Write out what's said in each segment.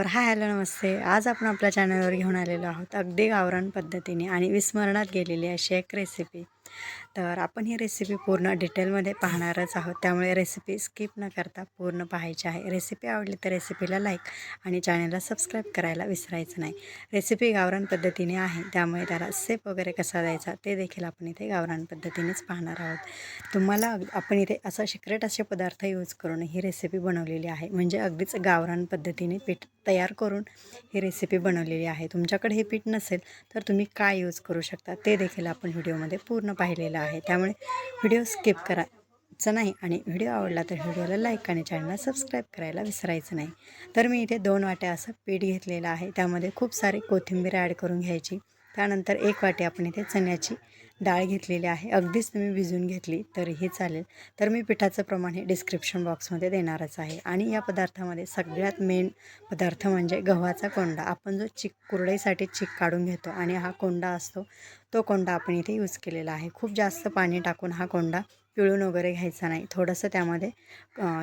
तर hi hello नमस्ते. आज आपण आपल्या चॅनलवर घेऊन आलेलो आहोत अगदी गावरान पद्धतीने आणि विस्मरणात गेलेली अशी एक रेसिपी तर आपण ही रेसिपी पूर्ण डिटेलमध्ये पाहणारच आहोत. त्यामुळे रेसिपी स्किप न करता पूर्ण पाहायची आहे. रेसिपी आवडली तर रेसिपीला लाईक आणि चॅनलला सबस्क्राईब करायला विसरायचं नाही. रेसिपी गावरान पद्धतीने आहे त्यामुळे त्याला सेप वगैरे कसा द्यायचा ते देखील आपण इथे गावरान पद्धतीनेच पाहणार आहोत. तुम्हाला अग- आपण इथे असा सिक्रेट असे पदार्थ यूज करून ही रेसिपी बनवलेली आहे. म्हणजे अगदीच गावरान पद्धतीने पीठ तयार करून ही रेसिपी बनवलेली आहे. तुमच्याकडे हे पीठ नसेल तर तुम्ही काय यूज करू शकता ते देखील आपण व्हिडिओमध्ये पूर्ण पाहिलेलं आहे. त्यामुळे व्हिडिओ स्किप करायचं नाही आणि व्हिडिओ आवडला तर व्हिडिओला लाईक आणि चॅनलला सबस्क्राईब करायला विसरायचं नाही. तर मी इथे दोन वाट्या असं पीठ घेतलेलं आहे. त्यामध्ये खूप सारी कोथिंबीर ॲड करून घ्यायची. त्यानंतर एक वाटी आपण इथे चण्याची डाळ घेतलेली आहे. अगदीच तुम्ही भिजून घेतली तरीही चालेल. तर मी पिठाचं प्रमाण हे डिस्क्रिप्शन बॉक्समध्ये देणारच आहे. आणि या पदार्थामध्ये सगळ्यात मेन पदार्थ म्हणजे गव्हाचा कोंडा. आपण जो चिक कुरडईसाठी चिक काढून घेतो आणि हा कोंडा असतो तो कोंडा आपण इथे यूज केलेला आहे. खूप जास्त पाणी टाकून हा कोंडा पिळून वगैरे घ्यायचा नाही. थोडंसं त्यामध्ये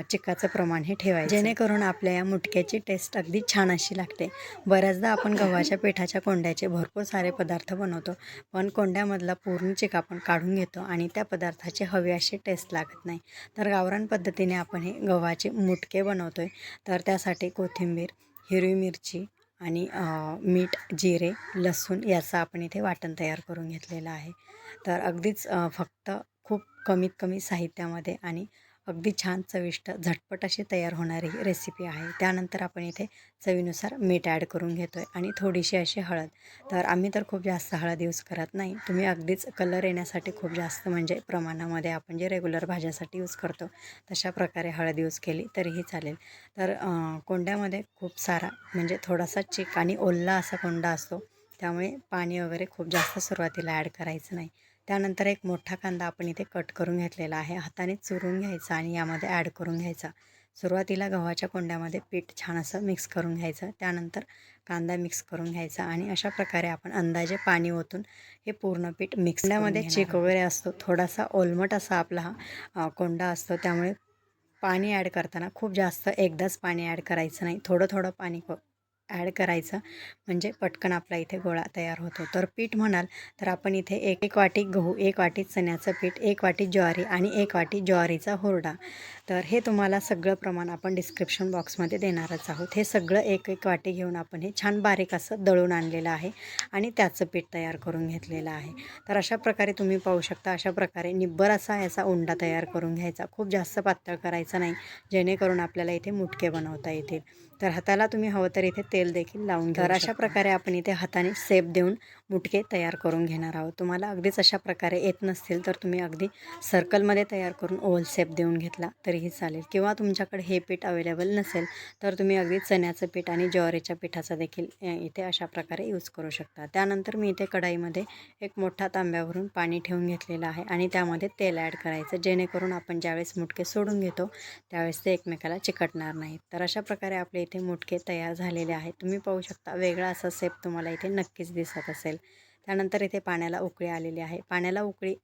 चिकाचं प्रमाण हे ठेवायचं. जेणेकरून आपल्या या मुटक्याची टेस्ट अगदी छान अशी लागते. बऱ्याचदा आपण गव्हाच्या पिठाच्या कोंड्याचे भरपूर सारे पदार्थ बनवतो पण कोंड्यामधला पूर्ण चिका आपण काढून घेतो आणि त्या पदार्थाची हवी अशी टेस्ट लागत नाही. तर गावरान पद्धतीने आपण हे गव्हाचे मुटके बनवतो आहे तर त्यासाठी कोथिंबीर हिरवी मिरची आणि मीठ जिरे लसूण याचं आपण इथे वाटण तयार करून घेतलेलं आहे. तर अगदीच फक्त खूप कमीत कमी साहित्यामध्ये आणि अगदी छान चविष्ट झटपट अशी तयार होणारी ही रेसिपी आहे. त्यानंतर आपण इथे चवीनुसार मीठ ॲड करून घेतो आहे आणि थोडीशी अशी हळद. तर आम्ही तर खूप जास्त हळद यूज करत नाही. तुम्ही अगदीच कलर येण्यासाठी खूप जास्त म्हणजे प्रमाणामध्ये आपण जे रेग्युलर भाज्यासाठी यूज करतो तशा प्रकारे हळद यूज केली तरीही चालेल. तर कोंड्यामध्ये खूप सारा म्हणजे थोडासा चिक आणि ओल्ला असा कोंडा असतो. त्यामुळे पाणी वगैरे खूप जास्त सुरुवातीला ॲड करायचं नाही. त्यानंतर एक मोठा कांदा आपण इथे कट करून घेतलेला आहे. हाताने चुरून घ्यायचा आणि यामध्ये ॲड करून घ्यायचा. सुरुवातीला गव्हाच्या कोंड्यामध्ये पीठ छान असं मिक्स करून घ्यायचं. त्यानंतर कांदा मिक्स करून घ्यायचा आणि अशा प्रकारे आपण अंदाजे पाणी ओतून हे पूर्ण पीठ मिक्सण्यामध्ये चिक वगैरे असतो थोडासा ओलमट असा आपला हा कोंडा असतो. त्यामुळे पाणी ॲड करताना खूप जास्त एकदाच पाणी ॲड करायचं नाही. थोडं थोडं पाणी ॲड करायचं. म्हणजे पटकन आपला इथे गोळा तयार होतो. तर पीठ म्हणाल तर आपण इथे एक एक वाटी गहू एक वाटी चण्याचं पीठ एक वाटी ज्वारी आणि एक वाटी ज्वारीचा हुरडा. तर हे तुम्हाला सगळं प्रमाण आपण डिस्क्रिप्शन बॉक्समध्ये देणारच आहोत. हे सगळं एक एक वाटी घेऊन आपण हे छान बारीक असं दळून आणलेलं आहे आणि त्याचं पीठ तयार करून घेतलेलं आहे. तर अशा प्रकारे तुम्ही पाहू शकता अशा प्रकारे निब्बर असा याचा उंडा तयार करून घ्यायचा. खूप जास्त पातळ करायचा नाही जेणेकरून आपल्याला इथे मुटके बनवता येतील. तर हाताला तुम्ही हवं तर इथे तेल देखील लावून घ्या तर अशा प्रकारे आपण इथे हाताने सेप देऊन मुटके तयार करून घेणार आहोत. तुम्हाला अगदीच अशा प्रकारे येत नसतील तर तुम्ही अगदी सर्कलमध्ये तयार करून ओव्हल सेप देऊन घेतला तरीही चालेल. किंवा तुमच्याकडे हे पीठ अवेलेबल नसेल तर तुम्ही अगदी चण्याचं पीठ आणि ज्वारीच्या पिठाचा देखील इथे अशा प्रकारे यूज करू शकता. त्यानंतर मी इथे कढाईमध्ये एक मोठा तांब्यावरून पाणी ठेवून घेतलेलं आहे आणि त्यामध्ये तेल ॲड करायचं जेणेकरून आपण ज्यावेळेस मुटके सोडून घेतो त्यावेळेस ते एकमेकाला चिकटणार नाहीत. तर अशा प्रकारे आपले इथे मुटके तयार झालेले आहेत. तुम्ही पाहू शकता वेगळा असा सेप तुम्हाला इथे नक्कीच दिसत असेल. त्यानंतर इथे पाण्याला उकळी आलेली आहे. पाण्याला उकळी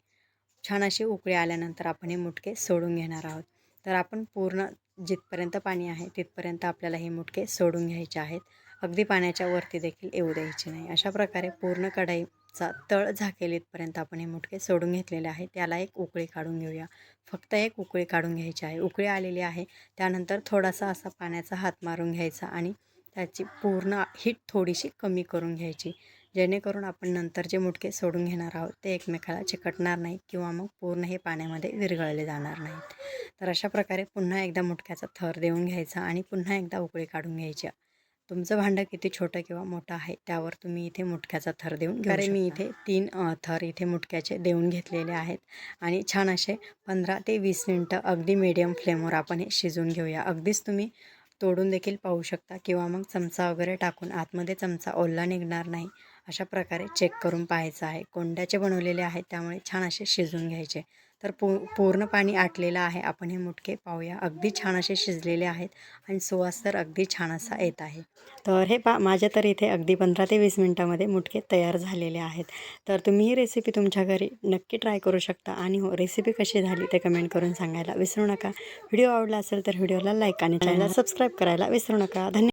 छान अशी उकळी आल्यानंतर आपण हे मुटके सोडून घेणार आहोत. तर आपण पूर्ण जिथपर्यंत पाणी आहे तिथपर्यंत आपल्याला हे मुटके सोडून घ्यायचे आहेत. अगदी पाण्याच्या वरती देखील येऊ द्यायचे नाही. अशा प्रकारे पूर्ण कढाईचा तळ झाकेल इथपर्यंत आपण हे मुटके सोडून घेतलेले आहे. त्याला एक उकळी काढून घेऊया. फक्त एक उकळी काढून घ्यायची आहे. उकळी आलेली आहे. त्यानंतर थोडासा असा पाण्याचा हात मारून घ्यायचा आणि त्याची पूर्ण हीट थोडीशी कमी करून घ्यायची. जेणेकरून आपण नंतर जे मुटके सोडून घेणार आहोत ते एकमेकाला चिकटणार नाही किंवा मग पूर्ण हे पाण्यामध्ये विरघळले जाणार नाहीत. तर अशा प्रकारे पुन्हा एकदा मुटक्याचा थर देऊन घ्यायचा आणि पुन्हा एकदा उकळी काढून घ्यायची. तुमचं भांडं किती छोटं किंवा मोठं आहे त्यावर तुम्ही इथे मुटक्याचा थर देऊन कारण मी इथे तीन थर इथे मुटक्याचे देऊन घेतलेले आहेत आणि छान असे पंधरा ते वीस मिनटं अगदी मीडियम फ्लेमवर आपण हे शिजवून घेऊया. अगदीच तुम्ही तोडून देखील पाहू शकता किंवा मग चमचा वगैरे टाकून आतमध्ये चमचा ओल्ला निघणार नाही. अशा प्रकारे चेक करून पाहायचं आहे. कोंड्याचे बनवलेले आहेत त्यामुळे छान असे शिजून घ्यायचे. तर पू पूर्ण पाणी आटलेलं आहे. आपण हे मुटके पाहूया. अगदी छान असे शिजलेले आहेत आणि सुवास तर अगदी छान असा येत आहे. तर हे पा माझ्या तर इथे अगदी पंधरा ते वीस मिनटामध्ये मुटके तयार झालेले आहेत. तर तुम्ही ही रेसिपी तुमच्या घरी नक्की ट्राय करू शकता. आणि हो रेसिपी कशी झाली ते कमेंट करून सांगायला विसरू नका. व्हिडिओ आवडला असेल तर व्हिडिओला लाईक आणि चॅनलला सबस्क्राईब करायला विसरू नका. धन्यवाद